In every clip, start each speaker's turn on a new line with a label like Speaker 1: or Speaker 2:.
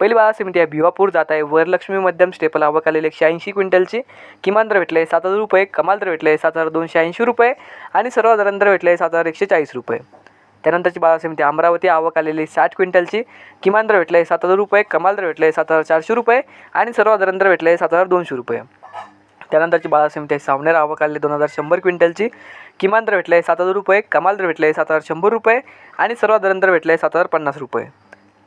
Speaker 1: पहिली बाजार समिती आहे भिवापूर जात आहे. वरलक्ष्मी मध्यम स्टेपल आवक आलेली एकशे ऐंशी क्विंटलची. किमान दर भेटले सात हजार रुपये कमाल दर भेटले सात हजार दोनशे ऐंशी रुपये आणि सर्व दर भेटले सात हजार एकशे चाळीस रुपये. त्यानंतरची बाजार समिती अमरावती आवक आलेली साठ क्विंटलची. किमान दर भेटले सात हजार रुपये कमाल दर भेटले सात हजार चारशे रुपये आणि सर्व दर भेटले सात हजार दोनशे रुपये. त्यानंतरची बाजार समिती आहे. सावनेर आवक आलेली दोन हजार शंभर क्विंटलची. किमान दर भेटले सात हजार रुपये कमाल दर भेटले सात हजार शंभर रुपये आणि सर्व दर भेटले सात हजार पन्नास रुपये.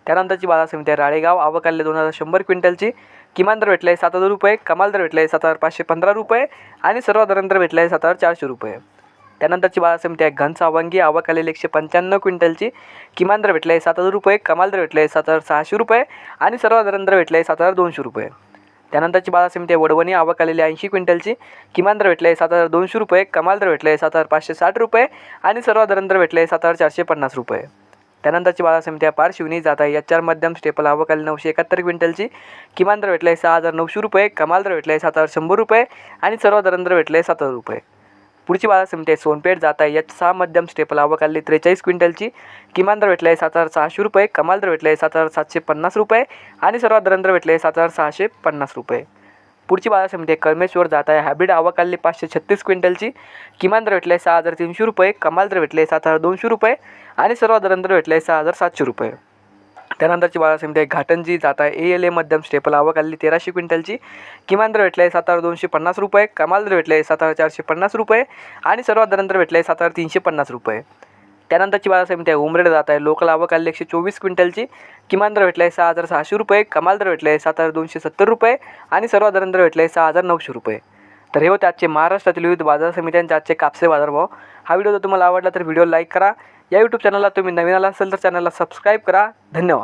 Speaker 1: त्यानंतरची बाजार समिती आहे राळेगाव. आवक आलेली दोन हजार शंभर क्विंटलची. किमान दर भेटले सात हजार रुपये. कमाल दर भेटले सात हजार पाचशे पंधरा रुपये. आणि सर्व दर भेटले सात हजार चारशे रुपये. त्यानंतरची बाजार समिती आहे घन सावंगी आवक आलेली एकशे पंच्याण्णव क्विंटलची. किमान दर भेटले सात हजार रुपये. कमाल दर भेटले सात हजार सहाशे रुपये. आणि सर्व दर आहे सात हजार दोनशे रुपये. त्यानंतरची बाजार समिती आहे वडवणी. आवक आलेली ऐंशी क्विंटलची. किमान दर भेटले सात हजार दोनशे रुपये. कमाल दर भेटले सात हजार पाचशे साठ रुपये. आणि सर्व भेटले आहे सात हजार चारशे पन्नास रुपये. त्यानंतरची बाजार समिती आहे पारशिवनी जात आहे. या चार मध्यम स्टेपल आवकाली नऊशे एकाहत्तर क्विंटलची. किमान दर भेटले सहा हजार नऊशे रुपये कमाल दर भेटले सात हजार शंभर रुपये आणि सर्व दर आहे सात हजार रुपये. पुढची बाजार समिती आहे सोनपेठ जात आहे. यात सहा मध्यम स्टेपल आवक त्रेचाळीस क्विंटलची. किमान दर भेटले सात हजार सहाशे रुपये कमाल दर आहे सात हजार सातशे पन्नास रुपये आणि सर्व दर भेटले सात हजार सहाशे पन्नास रुपये. पुढची बाजार समिती आहे कळमेश्वर जात आहे. हायब्रिड आवक आली पाचशे छत्तीस क्विंटलची. किमान दर भेटले सहा हजार तीनशे रुपये. कमाल दर भेटले सात हजार दोनशे रुपये. आणि सर्व दर आहे सहा हजार सातशे रुपये. त्यानंतरची बाजार समिती आहे घाटंजी जात आहे. ए एल ए मध्यम स्टेपल आवक आलेली तेराशे क्विंटलची. किमान दर भेटले सात हजार दोनशे पन्नास रुपये. कमाल दर भेटले सात हजार चारशे पन्नास रुपये. आणि सर्व दर भेटले सात हजार तीनशे पन्नास रुपये. त्यानंतरची बाजार समिती आहे. उमरेड जात आहे. लोकल आवक आलेली एकशे चोवीस क्विंटलची. किमान दर भेटले सहा हजार सहाशे रुपये. कमाल दर भेटले सात हजार दोनशे सत्तर रुपये. आणि सर्वात दर भेटले सहा हजार नऊशे रुपये. तर हे होते आजचे महाराष्ट्रातील विविध बाजार समित्यांचे आजचे कापसे बाजारभाव. हा व्हिडिओ जर तुम्हाला आवडला तर व्हिडिओ लाईक करा. या यूट्यूब चॅनलला तुम्ही नवीन आला असेल तर चॅनलला सबस्क्राईब करा. धन्यवाद.